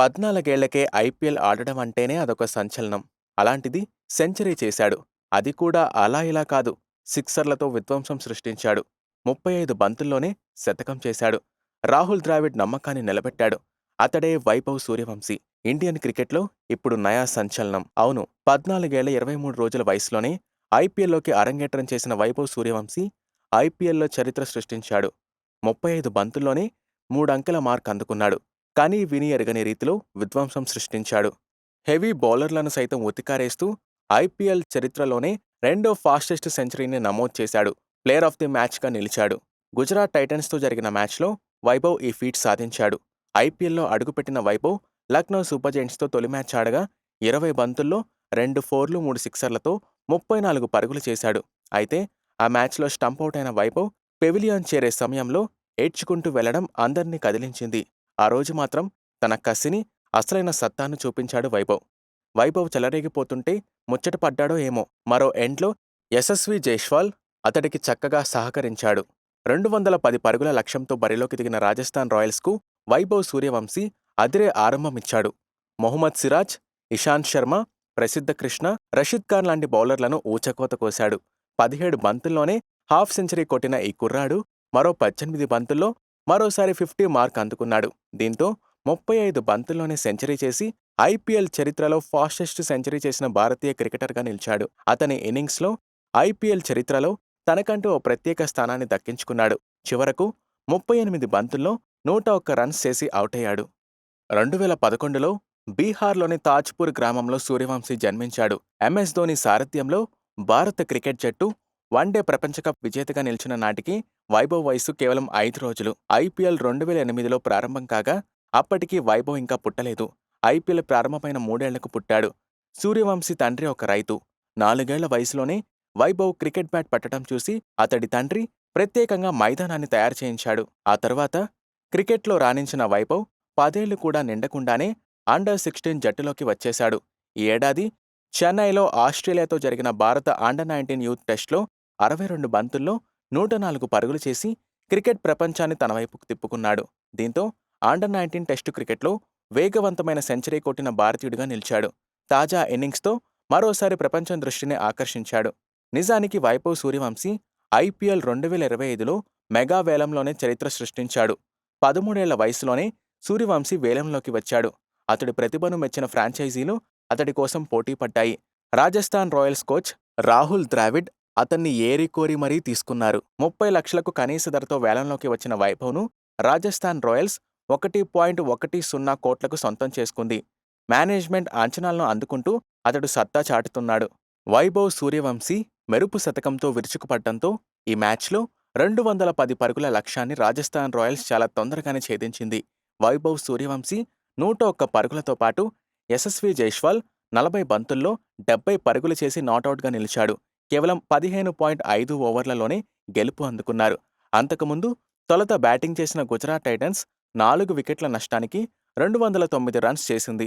పద్నాలుగేళ్ళకే IPL ఆడడం అంటేనే అదొక సంచలనం. అలాంటిది సెంచరీ చేశాడు. అది కూడా అలా ఇలా కాదు. సిక్సర్లతో విధ్వంసం సృష్టించాడు. ముప్పై ఐదు బంతుల్లోనే శతకం చేశాడు. రాహుల్ ద్రావిడ్ నమ్మకాన్ని నిలబెట్టాడు. అతడే వైభవ్ సూర్యవంశీ. ఇండియన్ క్రికెట్లో ఇప్పుడు నయా సంచలనం. అవును పద్నాలుగేళ్ళ ఇరవై మూడు రోజుల వయసులోనే ఐపీఎల్లోకి అరంగేట్రం చేసిన వైభవ్ సూర్యవంశీ ఐపీఎల్లో చరిత్ర సృష్టించాడు. ముప్పై ఐదు బంతుల్లోనే మూడంకెల మార్క్ అందుకున్నాడు కానీ విని ఎరగని రీతిలో విధ్వంసం సృష్టించాడు. హెవీ బౌలర్లను సైతం ఉతికారేస్తూ ఐపీఎల్ చరిత్రలోనే రెండో ఫాస్టెస్ట్ సెంచరీని నమోదు చేశాడు. ప్లేయర్ ఆఫ్ ది మ్యాచ్గా నిలిచాడు. గుజరాత్ టైటన్స్తో జరిగిన మ్యాచ్లో వైభవ్ ఈ ఫీట్ సాధించాడు. ఐపీఎల్లో అడుగుపెట్టిన వైభవ్ లక్నో సూపర్ జెయింట్స్తో తొలి మ్యాచ్ ఆడగా ఇరవై బంతుల్లో రెండు ఫోర్లు మూడు సిక్సర్లతో ముప్పై నాలుగు పరుగులు చేశాడు. అయితే ఆ మ్యాచ్లో స్టంపౌట్ అయిన వైభవ్ పెవిలియన్ చేరే సమయంలో ఏడ్చుకుంటూ వెళ్ళడం అందర్నీ కదిలించింది. ఆ రోజు మాత్రం తన కసిని అసలైన సత్తాను చూపించాడు వైభవ్. వైభవ్ చెలరేగిపోతుంటే ముచ్చట పడ్డాడో ఏమో. మరో ఎండ్లో యశస్వి జైష్వాల్ అతడికి చక్కగా సహకరించాడు. రెండు వందల పది పరుగుల లక్ష్యంతో బరిలోకి దిగిన రాజస్థాన్ రాయల్స్కు వైభవ్ సూర్యవంశీ అదిరే ఆరంభమిచ్చాడు. మొహమ్మద్ సిరాజ్ ఇషాంత్ శర్మ ప్రసిద్ధ కృష్ణ రషీద్ ఖాన్ లాంటి బౌలర్లను ఊచకోత కోశాడు. పదిహేడు బంతుల్లోనే హాఫ్ సెంచరీ కొట్టిన ఈ కుర్రాడు మరో పద్దెనిమిది బంతుల్లో మరోసారి ఫిఫ్టీ మార్క్ అందుకున్నాడు. దీంతో ముప్పై ఐదు బంతుల్లోనే సెంచరీ చేసి ఐపీఎల్ చరిత్రలో ఫాస్టెస్ట్ సెంచరీ చేసిన భారతీయ క్రికెటర్గా నిలిచాడు. అతని ఇన్నింగ్స్లో ఐపీఎల్ చరిత్రలో తనకంటూ ఓ ప్రత్యేక స్థానాన్ని దక్కించుకున్నాడు. చివరకు ముప్పై ఎనిమిది బంతుల్లో నూట ఒక్క రన్స్ చేసి అవుటయ్యాడు. రెండు వేల పదకొండులో బీహార్లోని తాజ్పూర్ గ్రామంలో సూర్యవంశీ జన్మించాడు. ఎంఎస్ ధోని సారథ్యంలో భారత క్రికెట్ జట్టు వన్డే ప్రపంచకప్ విజేతగా నిలిచిన నాటికి వైభవ్ వయసు కేవలం ఐదు రోజులు. ఐపీఎల్ రెండు వేల ఎనిమిదిలో ప్రారంభం కాగా అప్పటికి వైభవ్ ఇంకా పుట్టలేదు. ఐపీఎల్ ప్రారంభమైన మూడేళ్ళకు పుట్టాడు. సూర్యవంశీ తండ్రి ఒక రైతు. నాలుగేళ్ళ వయసులోనే వైభవ్ క్రికెట్ బ్యాట్ పట్టడం చూసి అతడి తండ్రి ప్రత్యేకంగా మైదానాన్ని తయారు చేయించాడు. ఆ తర్వాత క్రికెట్లో రాణించిన వైభవ్ పదేళ్ళు కూడా నిండకుండానే అండర్ సిక్స్టీన్ జట్టులోకి వచ్చేశాడు. ఈ ఏడాది చెన్నైలో ఆస్ట్రేలియాతో జరిగిన భారత అండర్ నైన్టీన్ యూత్ టెస్ట్లో అరవై రెండు బంతుల్లో నూట నాలుగు పరుగులు చేసి క్రికెట్ ప్రపంచాన్ని తన వైపుకు తిప్పుకున్నాడు. దీంతో అండర్ నైన్టీన్ టెస్టు క్రికెట్లో వేగవంతమైన సెంచరీ కొట్టిన భారతీయుడిగా నిలిచాడు. తాజా ఇన్నింగ్స్తో మరోసారి ప్రపంచం దృష్టిని ఆకర్షించాడు. నిజానికి వైభవ్ సూర్యవంశీ ఐపీఎల్ రెండు వేల ఇరవై ఐదులో మెగా వేలంలోనే చరిత్ర సృష్టించాడు. పదమూడేళ్ళ వయసులోనే సూర్యవంశీ వేలంలోకి వచ్చాడు. అతడి ప్రతిభను మెచ్చిన ఫ్రాంచైజీలు అతడి కోసం పోటీ పడ్డాయి రాజస్థాన్ రాయల్స్ కోచ్ రాహుల్ ద్రావిడ్ అతన్ని ఏరికోరి మరీ తీసుకున్నారు. ముప్పై లక్షలకు కనీస ధరతో వేలంలోకి వచ్చిన వైభవ్ను రాజస్థాన్ రాయల్స్ ఒకటి పాయింట్ ఒకటి సున్నా కోట్లకు సొంతం చేసుకుంది. మేనేజ్మెంట్ అంచనాలను అందుకుంటూ అతడు సత్తా చాటుతున్నాడు. వైభవ్ సూర్యవంశీ మెరుపు శతకంతో విరుచుకుపడ్డంతో ఈ మ్యాచ్లో రెండు వందల పది పరుగుల లక్ష్యాన్ని రాజస్థాన్ రాయల్స్ చాలా తొందరగానే ఛేదించింది. వైభవ్ సూర్యవంశీ నూట ఒక్క పరుగులతో పాటు యశస్వి జైష్వాల్ నలభై బంతుల్లో డెబ్బై పరుగులు చేసి నాటౌట్గా నిలిచాడు. కేవలం పదిహేను పాయింట్ ఐదు ఓవర్లలోనే గెలుపు అందుకున్నారు. అంతకుముందు తొలుత బ్యాటింగ్ చేసిన గుజరాత్ టైటన్స్ నాలుగు వికెట్ల నష్టానికి రెండు వందల తొమ్మిది రన్స్ చేసింది.